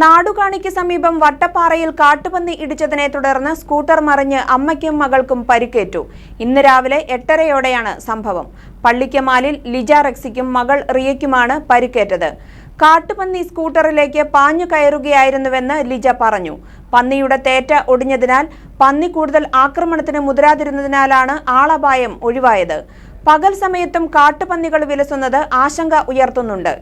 നാടുകാണിക്ക് സമീപം വട്ടപ്പാറയിൽ കാട്ടുപന്നി ഇടിച്ചതിനെ തുടർന്ന് സ്കൂട്ടർ മറിഞ്ഞ് അമ്മയ്ക്കും മകൾക്കും പരിക്കേറ്റു. ഇന്ന് രാവിലെ എട്ടരയോടെയാണ് സംഭവം. പള്ളിക്കമാലിൽ ലിജ റെക്സിക്കും മകൾ റിയയ്ക്കുമാണ് പരിക്കേറ്റത്. കാട്ടുപന്നി സ്കൂട്ടറിലേക്ക് പാഞ്ഞു കയറുകയായിരുന്നുവെന്ന് ലിജ പറഞ്ഞു. പന്നിയുടെ തേറ്റ ഒടിഞ്ഞതിനാൽ പന്നി കൂടുതൽ ആക്രമണത്തിന് മുതിരാതിരുന്നതിനാലാണ് ആളപായം ഒഴിവായത്. പകൽ സമയത്തും കാട്ടുപന്നികൾ വിലസുന്നത് ആശങ്ക ഉയർത്തുന്നുണ്ട്.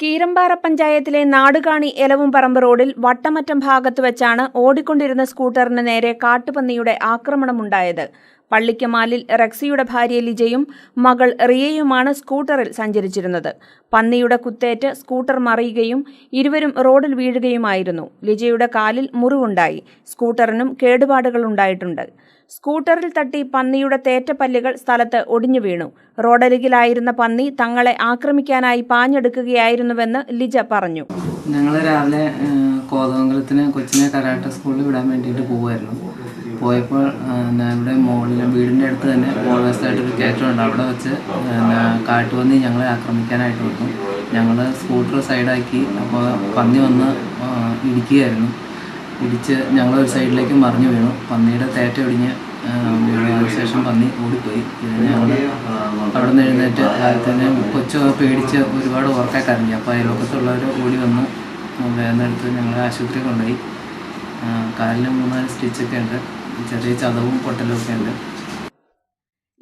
കീരമ്പാറ പഞ്ചായത്തിലെ നാടുകാണി എലവുംപറമ്പ് റോഡിൽ വട്ടമറ്റം ഭാഗത്ത് വെച്ചാണ് ഓടിക്കൊണ്ടിരുന്ന സ്കൂട്ടറിന് നേരെ കാട്ടുപന്നിയുടെ ആക്രമണമുണ്ടായത്. പള്ളിക്കമാലിൽ റെക്സിയുടെ ഭാര്യ ലിജയും മകൾ റിയയുമാണ് സ്കൂട്ടറിൽ സഞ്ചരിച്ചിരുന്നത്. പന്നിയുടെ കുത്തേറ്റ് സ്കൂട്ടർ മറിയുകയും ഇരുവരും റോഡിൽ വീഴുകയുമായിരുന്നു. ലിജയുടെ കാലിൽ മുറിവുണ്ടായി. സ്കൂട്ടറിനും കേടുപാടുകൾ ഉണ്ടായിട്ടുണ്ട്. സ്കൂട്ടറിൽ തട്ടി പന്നിയുടെ തേറ്റപ്പല്ലുകൾ സ്ഥലത്ത് ഒടിഞ്ഞു വീണു. റോഡരികിലായിരുന്ന പന്നി തങ്ങളെ ആക്രമിക്കാനായി പാഞ്ഞെടുക്കുകയായിരുന്നുവെന്ന് ലിജ പറഞ്ഞു. ഞങ്ങൾ രാവിലെ കോതമംഗലത്തിന് കൊച്ചിനെ കരാട്ട സ്കൂളിൽ വിടാൻ വേണ്ടിയിട്ട് പോവുമായിരുന്നു. പോയപ്പോൾ ഞാൻ ഇവിടെ മോളിൽ വീടിന്റെ അടുത്ത് തന്നെ മോൾ വശത്തായിട്ടൊരു കയറ്റമുണ്ട്. അവിടെ വെച്ച് പിന്നെ കാട്ടുപന്നി ഞങ്ങളെ ആക്രമിക്കാനായിട്ട് വന്നു ഞങ്ങൾ സ്കൂട്ടർ സൈഡാക്കി അപ്പോൾ പന്നി വന്ന് ഇടിക്കുകയായിരുന്നു. ഇടിച്ച് ഞങ്ങളൊരു സൈഡിലേക്ക് മറിഞ്ഞു വീണു. പന്നിയുടെ തേറ്റ ഒടിഞ്ഞ് ശേഷം പന്നി ഓടിപ്പോയി. പിന്നെ ഞങ്ങൾ അവിടെ നിന്ന് എഴുന്നേറ്റ് തന്നെ കൊച്ചു പേടിച്ച് ഒരുപാട് ഉറക്കാൻ കരഞ്ഞു അപ്പോൾ അയൽവക്കത്തുള്ളവർ ഓടി വന്ന് വേദന എടുത്ത് ഞങ്ങളെ ആശുപത്രി കൊണ്ടുപോയി. കാലിന് മൂന്നാൽ സ്റ്റിച്ചൊക്കെ ഉണ്ട്. ചെറിയ ചതവും പൊട്ടലും ഉണ്ട്.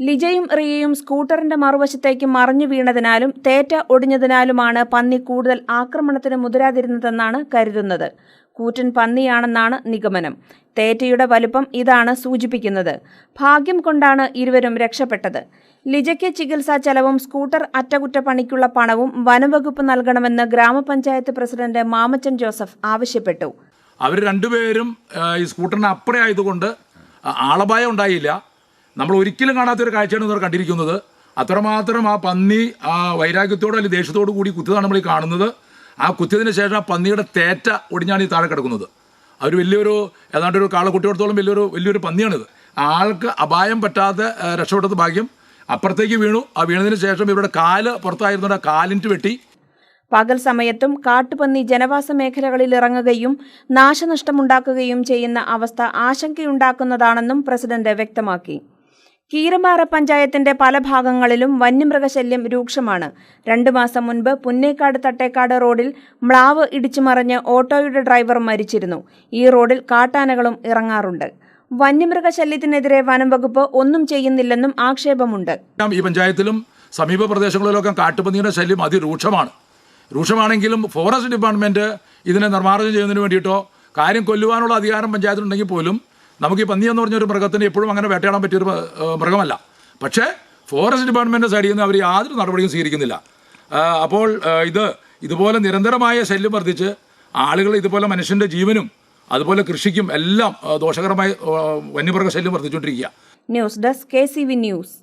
ലിജയും റിയയും സ്കൂട്ടറിന്റെ മറുവശത്തേക്ക് മറിഞ്ഞു വീണതിനാലും തേറ്റ ഒടിഞ്ഞതിനാലുമാണ് പന്നി കൂടുതൽ ആക്രമണത്തിന് മുതിരാതിരുന്നതെന്നാണ് കരുതുന്നത്. കൂറ്റൻ പന്നിയാണെന്നാണ് നിഗമനം. തേറ്റയുടെ വലുപ്പം ഇതാണ് സൂചിപ്പിക്കുന്നത്. ഭാഗ്യം കൊണ്ടാണ് ഇരുവരും രക്ഷപ്പെട്ടത്. ലിജയ്ക്ക് ചികിത്സാ ചെലവും സ്കൂട്ടർ അറ്റകുറ്റപ്പണിക്കുള്ള പണവും വനംവകുപ്പ് നൽകണമെന്ന് ഗ്രാമപഞ്ചായത്ത് പ്രസിഡന്റ് മാമച്ചൻ ജോസഫ് ആവശ്യപ്പെട്ടു. അവർ രണ്ടുപേരും ഈ സ്കൂട്ടറിന് അപ്പുറേ ആയതുകൊണ്ട് ആളപായം ഉണ്ടായില്ല. നമ്മൾ ഒരിക്കലും കാണാത്തൊരു കാഴ്ചയാണ് ഇവർ കണ്ടിരിക്കുന്നത്. അത്രമാത്രം ആ പന്നി ആ വൈരാഗ്യത്തോടോ അല്ലെങ്കിൽ ദേഷ്യത്തോടു കൂടി കുത്തിയതാണ് നമ്മൾ ഈ കാണുന്നത്. ആ കുത്തിയതിന് ശേഷം ആ പന്നിയുടെ തേറ്റ ഒടിഞ്ഞാണ് ഈ താഴെ കിടക്കുന്നത്. അവർ വലിയൊരു ഏതാണ്ട് ഒരു കാളക്കുട്ടിയോടത്തോളം വലിയൊരു വലിയൊരു പന്നിയാണിത്. ആൾക്ക് അപായം പറ്റാതെ രക്ഷപ്പെട്ടത് ഭാഗ്യം അപ്പുറത്തേക്ക് വീണു. ആ വീണതിന് ശേഷം ഇവരുടെ കാൽ പുറത്തായിരുന്നു കാലിന്റെ വെട്ടി. പകൽ സമയത്തും കാട്ടുപന്നി ജനവാസ മേഖലകളിൽ ഇറങ്ങുകയും നാശനഷ്ടമുണ്ടാക്കുകയും ചെയ്യുന്ന അവസ്ഥ ആശങ്കയുണ്ടാക്കുന്നതാണെന്നും പ്രസിഡന്റ് വ്യക്തമാക്കി. കീരമാറ പഞ്ചായത്തിന്റെ പല ഭാഗങ്ങളിലും വന്യമൃഗശല്യം രൂക്ഷമാണ്. രണ്ടു മാസം മുൻപ് പുന്നേക്കാട് തട്ടേക്കാട് റോഡിൽ മ്ലാവ് ഇടിച്ചു മറിഞ്ഞ് ഓട്ടോയുടെ ഡ്രൈവർ മരിച്ചിരുന്നു. ഈ റോഡിൽ കാട്ടാനകളും ഇറങ്ങാറുണ്ട്. വന്യമൃഗശല്യത്തിനെതിരെ വനം വകുപ്പ് ഒന്നും ചെയ്യുന്നില്ലെന്നും ആക്ഷേപമുണ്ട്. ഈ പഞ്ചായത്തിലും സമീപ പ്രദേശങ്ങളിലൊക്കെ കാട്ടുപന്നിയുടെ ശല്യം അതിരൂക്ഷമാണ്. രൂക്ഷമാണെങ്കിലും ഫോറസ്റ്റ് ഡിപ്പാർട്ട്മെന്റ് ഇതിനെ നിർമ്മാർജനം ചെയ്യുന്നതിന് വേണ്ടിയിട്ടോ കാര്യം കൊല്ലുവാനുള്ള അധികാരം പഞ്ചായത്തിനുണ്ടെങ്കിൽ പോലും നമുക്ക് ഈ പന്നി എന്ന് പറഞ്ഞൊരു മൃഗത്തിന് എപ്പോഴും അങ്ങനെ വേട്ടയാടാൻ പറ്റിയൊരു മൃഗമല്ല. പക്ഷേ ഫോറസ്റ്റ് ഡിപ്പാർട്ട്മെന്റ് സൈഡിൽ നിന്ന് അവർ യാതൊരു നടപടിയും സ്വീകരിക്കുന്നില്ല. അപ്പോൾ ഇത് ഇതുപോലെ നിരന്തരമായ ശല്യം വർദ്ധിച്ച് ആളുകൾ ഇതുപോലെ മനുഷ്യന്റെ ജീവനും അതുപോലെ കൃഷിക്കും എല്ലാം ദോഷകരമായി വന്യമൃഗ ശല്യം വർദ്ധിച്ചുകൊണ്ടിരിക്കുക. News desk K C V news.